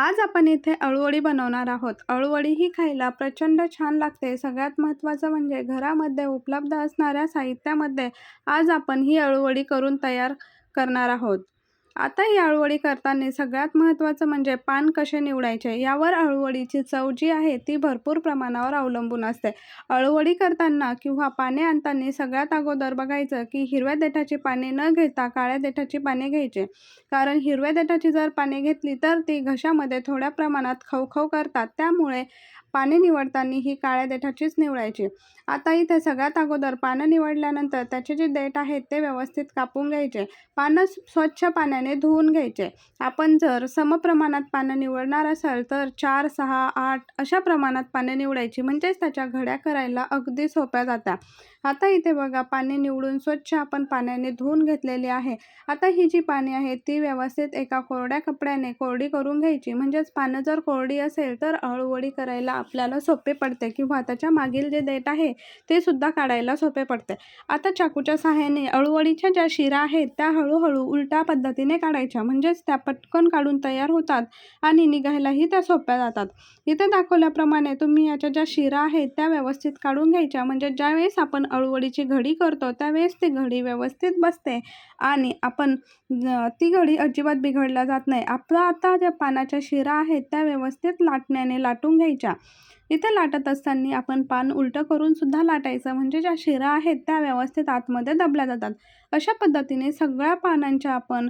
आज आपण इथे अळूवडी बनवणार आहोत. अळूवडी ही खायला प्रचंड छान लागते. सगळ्यात महत्त्वाचं म्हणजे घरामध्ये उपलब्ध असणाऱ्या साहित्यामध्ये आज आपण ही अळूवडी करून तयार करणार आहोत. आता ही अळूवडी करताना सगळ्यात महत्त्वाचं म्हणजे पान कसे निवडायचे? यावर अळूवडीची चव जी आहे ती भरपूर प्रमाणावर अवलंबून असते. अळूवडी करताना किंवा पाने आणताना सगळ्यात अगोदर बघायचं की हिरव्या देठाची पाने न घेता काळ्या देठाची पाने घ्यायचे. कारण हिरव्या देठाची जर पाने घेतली तर ती घशामध्ये थोड्या प्रमाणात खवखव करतात. त्यामुळे पाने निवडताना ही काळ्या देठाचीच निवडायची. आता इथे सगळ्यात अगोदर पानं निवडल्यानंतर त्याचे जे देठ आहेत ते व्यवस्थित कापून घ्यायचे. पानं स्वच्छ पाण्याने धुवून घ्यायचे. आपण जर समप्रमाणात पानं निवडणार असाल तर चार सहा आठ अशा प्रमाणात पानं निवडायची. म्हणजेच त्याच्या घड्या करायला अगदी सोप्या जातात आता इथे बघा पाने निवडून स्वच्छ आपण पाण्याने धुवून घेतलेली आहे. आता ही जी पाने आहेत ती व्यवस्थित एका कोरड्या कपड्याने कोरडी करून घ्यायची. म्हणजेच पानं जर कोरडी असेल तर अळूवडी करायला आपल्याला सोपे पडते किंवा त्याच्या मागील जे देठ आहे ते सुद्धा काढायला सोपे पडते. आता चाकूच्या सहाय्याने अळूवळीच्या ज्या शिरा आहेत त्या हळूहळू उलट्या पद्धतीने काढायच्या. म्हणजेच त्या पटकन काढून तयार होतात आणि निघायलाही त्या सोप्या जातात. इथे दाखवल्याप्रमाणे तुम्ही याच्या ज्या शिरा आहेत त्या व्यवस्थित काढून घ्यायच्या. म्हणजे ज्यावेळेस आपण अळूवळीची घडी करतो त्यावेळेस ती घडी व्यवस्थित बसते आणि आपण ती घडी अजिबात बिघडल्या जात नाही. आपला आता ज्या पानाच्या शिरा आहेत त्या व्यवस्थित लाटण्याने लाटून घ्यायच्या. इथे लाटत असताना आपण पान उलटं करून सुद्धा लाटायचं. म्हणजे ज्या शिरा आहेत त्या व्यवस्थित आतमध्ये दबल्या जातात. अशा पद्धतीने सगळ्या पानांच्या आपण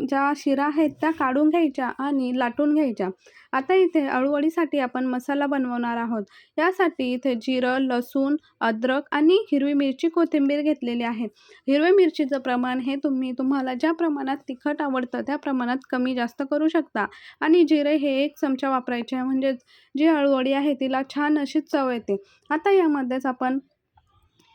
ज्या शिरा आहेत त्या काढून घ्यायच्या आणि लाटून घ्यायच्या. आता इथे अळूवडीसाठी आपण मसाला बनवणार आहोत. यासाठी इथे जिरं लसूण अद्रक आणि हिरवी मिरची कोथिंबीर घेतलेली आहे हिरवी मिरचीचं प्रमाण हे तुम्ही तुम्हाला ज्या प्रमाणात तिखट आवडतं त्या प्रमाणात कमी जास्त करू शकता. आणि जिरे हे एक चमचा वापरायचे आहे म्हणजेच जी अळूवडी आहे तिला छान अशी चव येते. आता यामध्येच आपण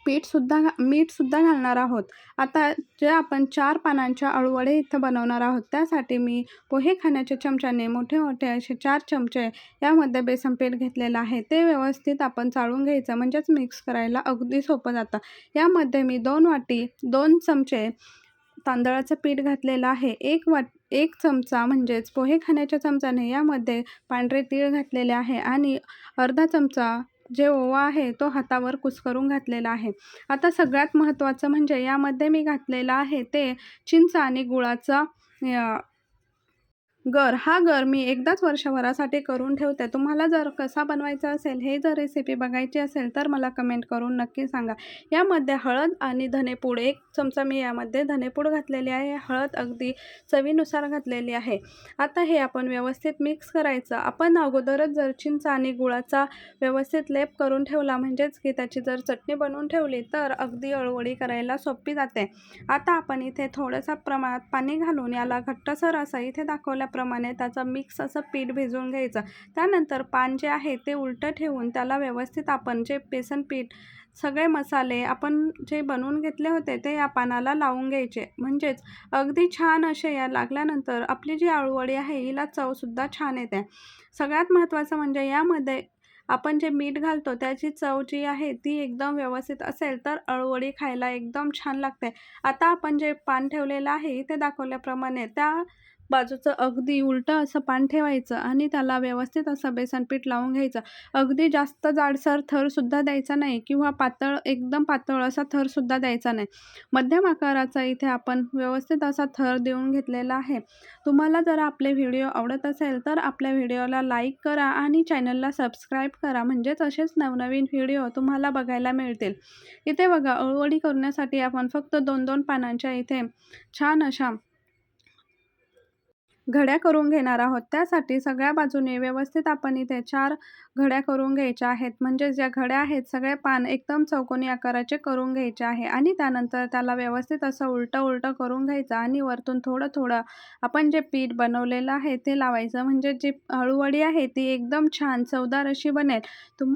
पीठसुद्धा घा मीठसुद्धा घालणार आहोत. आता जे आपण चार पानांच्या अळूवडे इथं बनवणार आहोत त्यासाठी मी पोहे खाण्याच्या चमच्याने मोठे मोठे असे चार चमचे यामध्ये बेसन पीठ घेतलेलं आहे. ते व्यवस्थित आपण चाळून घ्यायचं म्हणजेच मिक्स करायला अगदी सोपं जातं. यामध्ये मी दोन वाटी दोन चमचे तांदळाचं पीठ घातलेलं आहे. एक वाट एक चमचा म्हणजेच पोहे खाण्याच्या चमचाने यामध्ये पांढरे तीळ घातलेले आहे आणि अर्धा चमचा जे ओवा आहे तो हातावर कुस्करून घातलेला आहे. आता सगळ्यात महत्त्वाचं म्हणजे यामध्ये मी घातलेलं आहे ते चिंच आणि गुळाचा गर हा गर मी एकदाच वर्षभरासाठी करून ठेवते. तुम्हाला जर कसा बनवायचा असेल हे जर रेसिपी बघायची असेल तर मला कमेंट करून नक्की सांगा. यामध्ये हळद आणि धनेपूड एक चमचा मी यामध्ये धनेपूड घातलेली आहे. हळद अगदी चवीनुसार घातलेली आहे. आता हे आपण व्यवस्थित मिक्स करायचं. आपण अगोदरच जर चिंच आणि गुळाचा व्यवस्थित लेप करून ठेवला म्हणजेच की त्याची जर चटणी बनवून ठेवली तर अगदी अळवळी करायला सोपी जाते. आता आपण इथे थोडंसं प्रमाणात पाणी घालून याला घट्टसर असं इथे दाखवल्या प्रमाणे त्याचा मिक्स असं पीठ भिजवून घ्यायचं. त्यानंतर पान जे आहे ते उलटं ठेवून त्याला व्यवस्थित आपण जे बेसन पीठ सगळे मसाले आपण जे बनवून घेतले होते ते या पानाला लावून घ्यायचे. म्हणजेच अगदी छान असे या लागल्यानंतर आपली जी आळूवडी आहे हिला चवसुद्धा छान येते. सगळ्यात महत्त्वाचं म्हणजे यामध्ये आपण जे मीठ घालतो त्याची चव जी आहे ती एकदम व्यवस्थित असेल तर अळवडी खायला एकदम छान लागते. आता आपण जे पान ठेवलेलं आहे इथे दाखवल्याप्रमाणे त्या बाजूचं अगदी उलटं असं पान ठेवायचं आणि त्याला व्यवस्थित असं बेसन पीठ लावून घ्यायचं. अगदी जास्त जाडसर थरसुद्धा द्यायचा नाही किंवा पातळ एकदम पातळ असा थरसुद्धा द्यायचा नाही. मध्यम आकाराचा इथे आपण व्यवस्थित असा थर देऊन घेतलेला आहे. तुम्हाला जर आपले व्हिडिओ आवडत असेल तर आपल्या व्हिडिओला लाईक करा आणि चॅनलला सबस्क्राईब करा. म्हणजेच असेच नवनवीन व्हिडिओ तुम्हाला बघायला मिळतील. इथे बघा अळवडी करण्यासाठी आपण फक्त दोन दोन पानांच्या इथे छान अशा घड्या करून घेणार आहोत. त्यासाठी सगळ्या बाजूने व्यवस्थित आपण इथे चार घड्या करून घ्यायच्या आहेत. म्हणजे ज्या घड्या आहेत सगळे पान एकदम चौकोनी आकाराचे करून घ्यायचे आहे आणि त्यानंतर त्याला व्यवस्थित असं उलटं उलटं करून घ्यायचं आणि वरतून थोडं थोडं आपण जे पीठ बनवलेलं आहे ते लावायचं. म्हणजे जी हळूवडी आहे ती एकदम छान चवदार अशी बनेल. तुम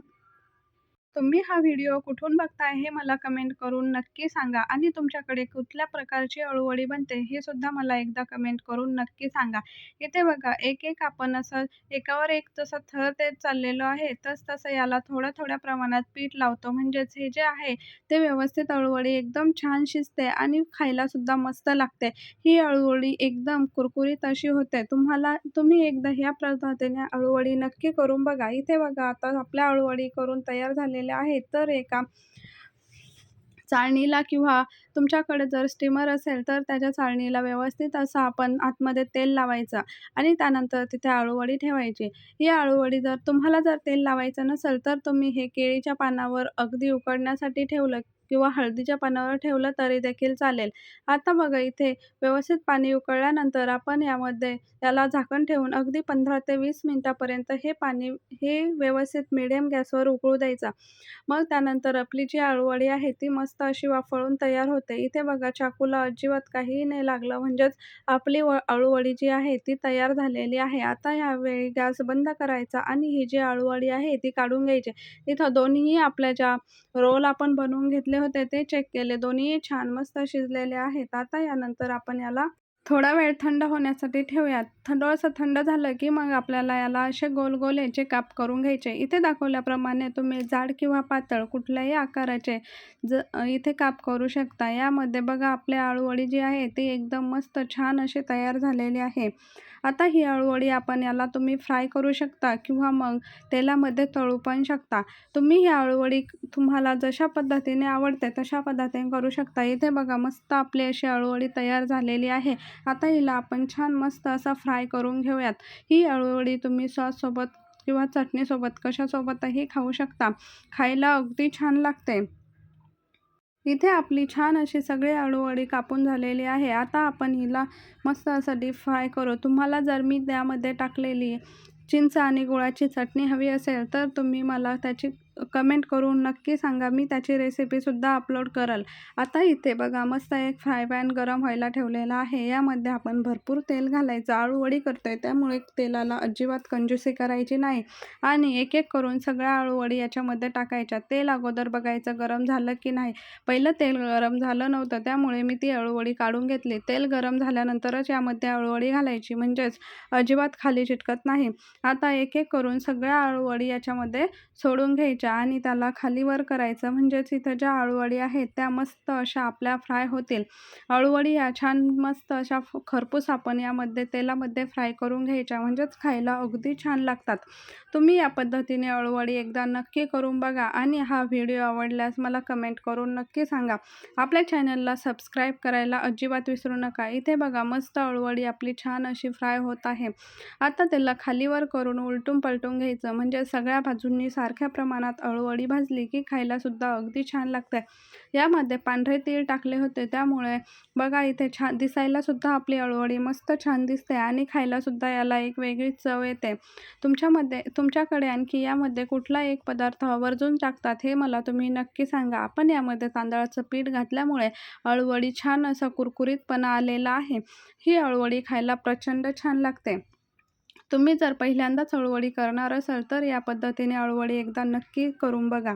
तुम्ही हा व्हिडिओ कुठून बघताय हे मला कमेंट करून नक्की सांगा आणि तुमच्याकडे कुठल्या प्रकारची अळूवडी बनते हे सुद्धा मला एकदा कमेंट करून नक्की सांगा. इथे बघा एक एक आपण असं एकावर एक जसं थर देत चाललेलो आहे तस तसं याला थोड्या थोड्या प्रमाणात पीठ लावतो. म्हणजेच हे जे आहे ते व्यवस्थित अळूवळी एकदम छान शिजते आणि खायला सुद्धा मस्त लागते. ही अळूवडी एकदम कुरकुरीत अशी होते. तुम्हाला तुम्ही एकदा ह्या पद्धतीने अळूवडी नक्की करून बघा. इथे बघा आता आपल्या अळूवळी करून तयार झालेल्या आहेत तर एका चाळणीला किंवा तुमच्याकडे जर स्टीमर असेल तर त्याच्या चाळणीला व्यवस्थित असं आपण आतमध्ये तेल लावायचं आणि त्यानंतर तिथे आळूवडी ठेवायची. ही आळूवडी जर तुम्हाला जर तेल लावायचं नसेल तर तुम्ही हे केळीच्या पानावर अगदी उकडण्यासाठी ठेवलं किंवा हळदीच्या पानावर ठेवलं तरी देखील चालेल. आता बघा इथे व्यवस्थित पाणी उकळल्यानंतर आपण यामध्ये त्याला झाकण ठेवून अगदी पंधरा ते वीस मिनटापर्यंत हे पाणी हे व्यवस्थित मिडियम गॅसवर उकळू द्यायचा. मग त्यानंतर आपली जी आळूवडी आहे ती मस्त अशी वाफळून तयार होते. इथे बघा चाकूला अजिबात काहीही नाही लागलं. म्हणजेच आपली व अळूवडी जी आहे ती तयार झालेली आहे. आता यावेळी गॅस बंद करायचा आणि ही जी अळूवडी आहे ती काढून घ्यायची. इथं दोन्हीही आपल्या ज्या रोल आपण बनवून घेतले होते ते चेक केले. दोन्ही छान मस्त शिजलेले आहेत. आता यानंतर आपण याला थोडा वेळ थंड होण्यासाठी ठेवूयात. थोडंसं थंड झालं की मग आपल्याला याला असे गोल गोल याचे काप करून घ्यायचे. इथे दाखवल्याप्रमाणे तुम्ही जाड किंवा पातळ कुठल्याही आकाराचे ज इथे काप करू शकता. यामध्ये बघा आपल्या आळूवडी जी आहे ती एकदम मस्त छान अशी तयार झालेली आहे. आता ही अळूवडी आपण याला तुम्ही फ्राय करू शकता किंवा मग तेलामध्ये तळू पण शकता. तुम्ही ही अळूवडी तुम्हाला जशा पद्धतीने आवडते तशा पद्धतीने करू शकता. इथे बघा मस्त आपली अशी अळूवडी तयार झालेली आहे. आता हिला आपण छान मस्त असा फ्राय करून घेऊयात. ही अळूवडी तुम्ही सॉससोबत किंवा चटणीसोबत कशासोबतही खाऊ शकता. खायला अगदी छान लागते. इथे आपली छान अशी सगळी अळूवडी कापून झालेली आहे. आता आपण हिला मस्त असं डीप फ्राय करू. तुम्हाला जर मी त्यामध्ये टाकलेली चिंच आणि गुळाची चटणी हवी असेल तर तुम्ही मला त्याची कमेंट करून नक्की सांगा. मी त्याची रेसिपीसुद्धा अपलोड कराल. आता इथे बघा मस्त एक फ्राय पॅन गरम व्हायला ठेवलेला आहे. यामध्ये आपण भरपूर तेल घालायचं. आळूवडी करतो आहे त्यामुळे तेलाला अजिबात कंजूसी करायची नाही. आणि एक एक करून सगळ्या आळूवडी याच्यामध्ये टाकायच्या. तेल अगोदर बघायचं गरम झालं की नाही. पहिलं तेल गरम झालं नव्हतं. त्यामुळे मी ती अळूवडी काढून घेतली. तेल गरम झाल्यानंतरच यामध्ये अळूवडी घालायची. म्हणजेच अजिबात खाली चिटकत नाही. आता एक एक करून सगळ्या अळूवडी याच्यामध्ये सोडून घ्यायच्या. आणि त्याला खाली वर करायचं. म्हणजेच इथं ज्या अळूवडी आहेत त्या मस्त अशा आपल्या फ्राय होतील. अळूवडी या छान मस्त अशा खरपूस आपण यामध्ये तेलामध्ये फ्राय करून घ्यायच्या. म्हणजेच खायला अगदी छान लागतात. तुम्ही या पद्धतीने अळूवडी एकदा नक्की करून बघा आणि हा व्हिडिओ आवडल्यास मला कमेंट करून नक्की सांगा. आपल्या चॅनलला सबस्क्राईब करायला अजिबात विसरू नका. इथे बघा मस्त अळूवडी आपली छान अशी फ्राय होत आहे. आता त्याला खालीवर करून उलटून पलटून घ्यायचं. म्हणजे सगळ्या बाजूंनी सारख्या प्रमाणात अळूवडी भाजली की खायलासुद्धा अगदी छान लागते यामध्ये पांढरे तीळ टाकले होते. त्यामुळे बघा इथे छान दिसायलासुद्धा आपली अळूवडी मस्त छान दिसते आणि खायलासुद्धा याला एक वेगळी चव येते. तुमच्यामध्ये तुमच्याकडे आणखी यामध्ये कुठला एक पदार्थ आवर्जून टाकतात हे मला तुम्ही नक्की सांगा. आपण यामध्ये तांदळाचं पीठ घातल्यामुळे अळूवडी छान असा कुरकुरीतपणा आलेला आहे. ही अळूवडी खायला प्रचंड छान लागते. तुम्ही जर पहिल्यांदाच अळूवडी करणार असाल तर या पद्धतीने अळूवडी एकदा नक्की करून बघा.